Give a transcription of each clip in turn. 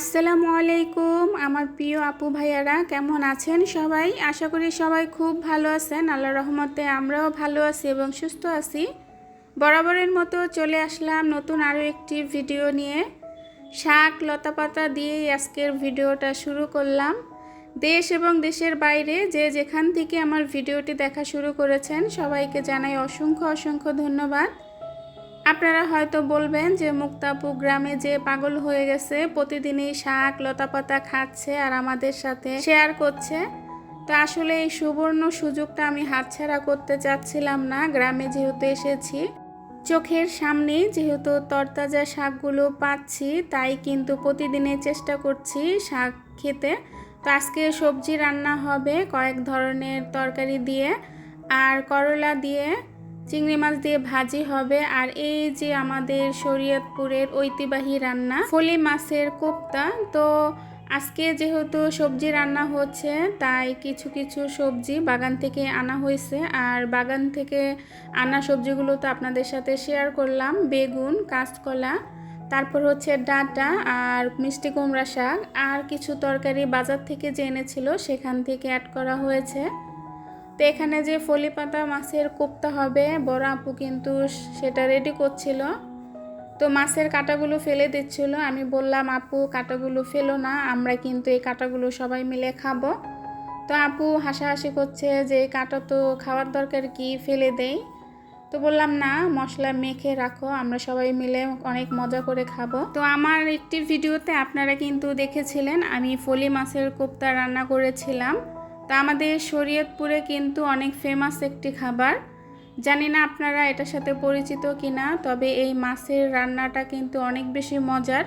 আসসালামু আলাইকুম, আমার প্রিয় আপু ভাইয়ারা, কেমন আছেন সবাই? আশা করি সবাই খুব ভালো আছেন আল্লাহ রহমতে আমরাও ভালো আছি এবং সুস্থ আছি। বরাবরের মতো চলে আসলাম নতুন আরও একটি ভিডিও নিয়ে। শাক, লতাপাতা দিয়েই আজকের ভিডিওটা শুরু করলাম। দেশ এবং দেশের বাইরে যে যেখান থেকে আমার ভিডিওটি দেখা শুরু করেছেন, সবাইকে জানাই অসংখ্য অসংখ্য ধন্যবাদ। আপনারা হয়তো বলবেন যে মুক্তাপু গ্রামে যে পাগল হয়ে গেছে, প্রতিদিনই শাক, লতাপাতা খাচ্ছে আর আমাদের সাথে শেয়ার করছে। তো আসলে এই সুবর্ণ সুযোগটা আমি হাতছাড়া করতে চাচ্ছিলাম না, গ্রামে যেহেতু এসেছি। চোখের সামনে যেহেতু তরতাজা শাকগুলো পাচ্ছি, তাই কিন্তু প্রতিদিনের চেষ্টা করছি শাক খেতে। তো আজকে সবজি রান্না হবে কয়েক ধরনের তরকারি দিয়ে আর করলা দিয়ে চিংড়ি মাছ দিয়ে ভাজি হবে। আর এই যে আমাদের শরীয়তপুরের ঐতিহ্যবাহী রান্না, ফলি মাছের কোপ্তা। তো আজকে যেহেতু সবজি রান্না হচ্ছে, তাই কিছু কিছু সবজি বাগান থেকে আনা হয়েছে। আর বাগান থেকে আনা সবজিগুলো তো আপনাদের সাথে শেয়ার করলাম। বেগুন, কাঁচকলা, তারপর হচ্ছে ডাঁটা আর মিষ্টি কুমড়া শাক। আর কিছু তরকারি বাজার থেকে যে এনেছিল, সেখান থেকে অ্যাড করা হয়েছে। তো এখানে যে ফলি পাতা মাছের কোপ্তা হবে, বড় আপু কিন্তু সেটা রেডি করছিল। তো মাছের কাঁটাগুলো ফেলে দিচ্ছিল। আমি বললাম, আপু, কাঁটাগুলো ফেলো না, আমরা কিন্তু এই কাঁটাগুলো সবাই মিলে খাব। তো আপু হাসাহাসি করছে যে কাঁটা তো খাওয়ার দরকার কি? ফেলে দেই। তো বললাম, না, মশলা মেখে রাখো, আমরা সবাই মিলে অনেক মজা করে খাব। তো আমার একটি ভিডিওতে আপনারা কিন্তু দেখেছিলেন, আমি ফলি মাছের কোপ্তা রান্না করেছিলাম। তা আমাদের শরীয়তপুরে কিন্তু অনেক ফেমাস একটি খাবার। জানি না আপনারা এটার সাথে পরিচিত কিনা, তবে এই মাছের রান্নাটা কিন্তু অনেক বেশি মজার।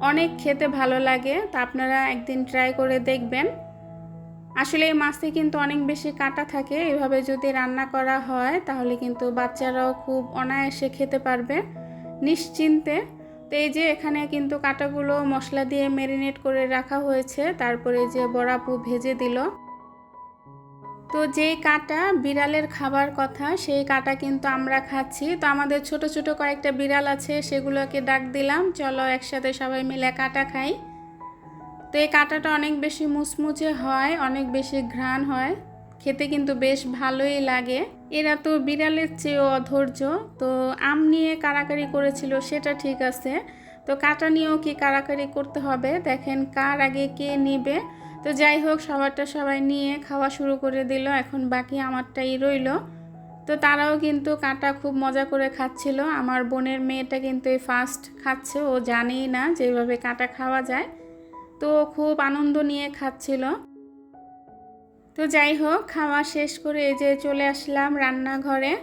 অনেক খেতে ভালো লাগে, তা আপনারা একদিন ট্রাই করে দেখবেন। আসলে এই মাছে কিন্তু অনেক বেশি কাটা থাকে, এভাবে যদি রান্না করা হয়, তাহলে কিন্তু বাচ্চারাও খুব অনায়াসে খেতে পারবে, নিশ্চিন্তে। তো এই যে এখানে কিন্তু কাটাগুলো মশলা দিয়ে ম্যারিনেট করে রাখা হয়েছে, তারপরে যে বড়াপু ভেজে দিল। তো যেই কাঁটা বিড়ালের খাবার কথা, সেই কাঁটা কিন্তু আমরা খাচ্ছি। তো আমাদের ছোট ছোট কয়েকটা বিড়াল আছে, সেগুলোকে ডাক দিলাম, চলো একসাথে সবাই মিলে কাঁটা খাই। তো এই কাঁটাটা অনেক বেশি মুচমুচে হয়, অনেক বেশি ঘ্রাণ হয়, খেতে কিন্তু বেশ ভালোই লাগে। এরা তো বিড়ালের চেয়েও অধৈর্য, তো আম নিয়ে কারাকারি করেছিল, সেটা ঠিক আছে। তো কাঁটা নিয়েও কি কারাকারি করতে হবে? দেখেন কার আগে কে নিবে? তো যাই হোক, সবারটা সবাই নিয়ে খাওয়া শুরু করে দিল। এখন বাকি আমারটাই রইল। তো তারাও কিন্তু কাটা খুব মজা করে খাচ্ছিল। আমার বোনের মেয়েটা কিন্তু এই ফার্স্ট খাচ্ছে, ও জানেই না যেভাবে কাটা খাওয়া যায়। তো খুব আনন্দ নিয়ে খাচ্ছিল। তো যাই হোক, খাওয়া শেষ করে এই যে চলে আসলাম রান্নাঘরে।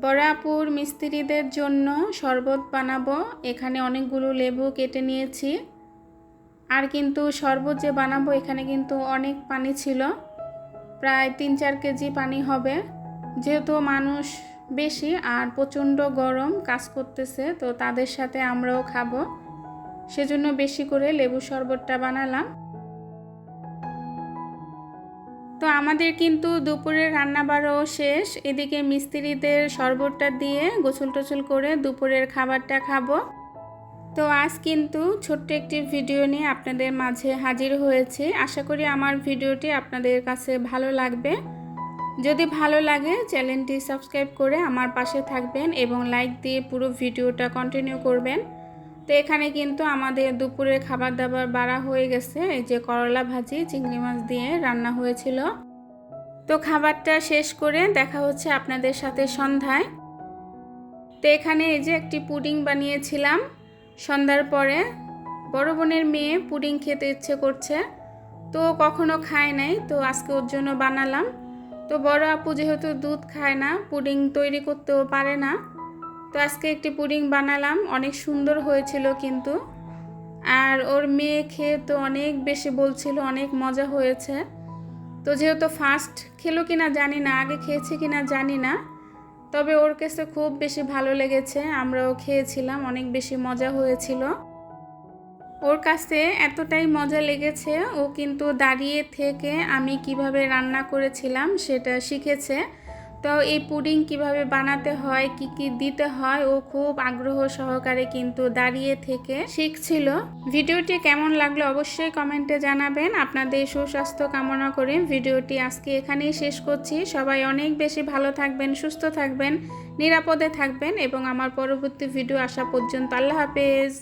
বড়াপুর মিস্ত্রিদের জন্য শরবত বানাবো। এখানে অনেকগুলো লেবু কেটে নিয়েছি। আর কিন্তু শরবত যে বানাবো এখানে কিন্তু অনেক পানি ছিল। প্রায় তিন চার কেজি পানি হবে। যেহেতু মানুষ বেশি আর প্রচণ্ড গরম কাজ করতেছে, তো তাদের সাথে আমরাও খাব। সেজন্য বেশি করে লেবু শরবতটা বানালাম। তো আমাদের কিন্তু দুপুরের রান্নাবারও শেষ। এদিকে মিস্ত্রিদের শরবতটা দিয়ে গোসল টোসল করে দুপুরের খাবারটা খাব। তো আজ কিন্তু ছোট্ট একটি ভিডিও নিয়ে আপনাদের মাঝে হাজির হয়েছি। আশা করি আমার ভিডিওটি আপনাদের কাছে ভালো লাগবে। যদি ভালো লাগে, চ্যানেলটি সাবস্ক্রাইব করে আমার পাশে থাকবেন এবং লাইক দিয়ে পুরো ভিডিওটা কন্টিনিউ করবেন। তো এখানে কিন্তু আমাদের দুপুরের খাবার দাবার বাড়া হয়ে গেছে। এই যে করলা ভাজি, চিংড়ি মাছ দিয়ে রান্না হয়েছিল। তো খাবারটা শেষ করে দেখা হচ্ছে আপনাদের সাথে সন্ধ্যায়। তো এখানে এই যে একটি পুডিং বানিয়েছিলাম। সন্ধ্যার পরে বড় বোনের মেয়ে পুডিং খেতে ইচ্ছে করছে। তো কখনো খায় নাই, তো আজকে ওর জন্য বানালাম। তো বড় আপু যেহেতু দুধ খায় না, পুডিং তৈরি করতেও পারে না। তো আজকে একটি পুডিং বানালাম, অনেক সুন্দর হয়েছিল কিন্তু। আর ওর মেয়ে খেয়ে তো অনেক বেশি বলছিল, অনেক মজা হয়েছে। তো যেহেতু ফার্স্ট খেলো কিনা জানি না, আগে খেয়েছে কিনা জানি না। তবে ওর কাছে খুব বেশি ভালো লেগেছে, আমরাও খেয়েছিলাম, অনেক বেশি মজা হয়েছিল। ওর কাছে এতটাই মজা লেগেছে, ও কিন্তু দাঁড়িয়ে থেকে আমি কীভাবে রান্না করেছিলাম সেটা শিখেছে। তো এই পুডিং কীভাবে বানাতে হয়, কি কি দিতে হয়, ও খুব আগ্রহ সহকারে কিন্তু দাঁড়িয়ে থেকে শিখছিল। ভিডিওটি কেমন লাগল অবশ্যই কমেন্টে জানাবেন। আপনাদের সুস্বাস্থ্য কামনা করে ভিডিওটি আজকে এখানেই শেষ করছি। সবাই অনেক বেশি ভালো থাকবেন, সুস্থ থাকবেন, নিরাপদে থাকবেন এবং আমার পরবর্তী ভিডিও আসা পর্যন্ত আল্লাহ হাফেজ।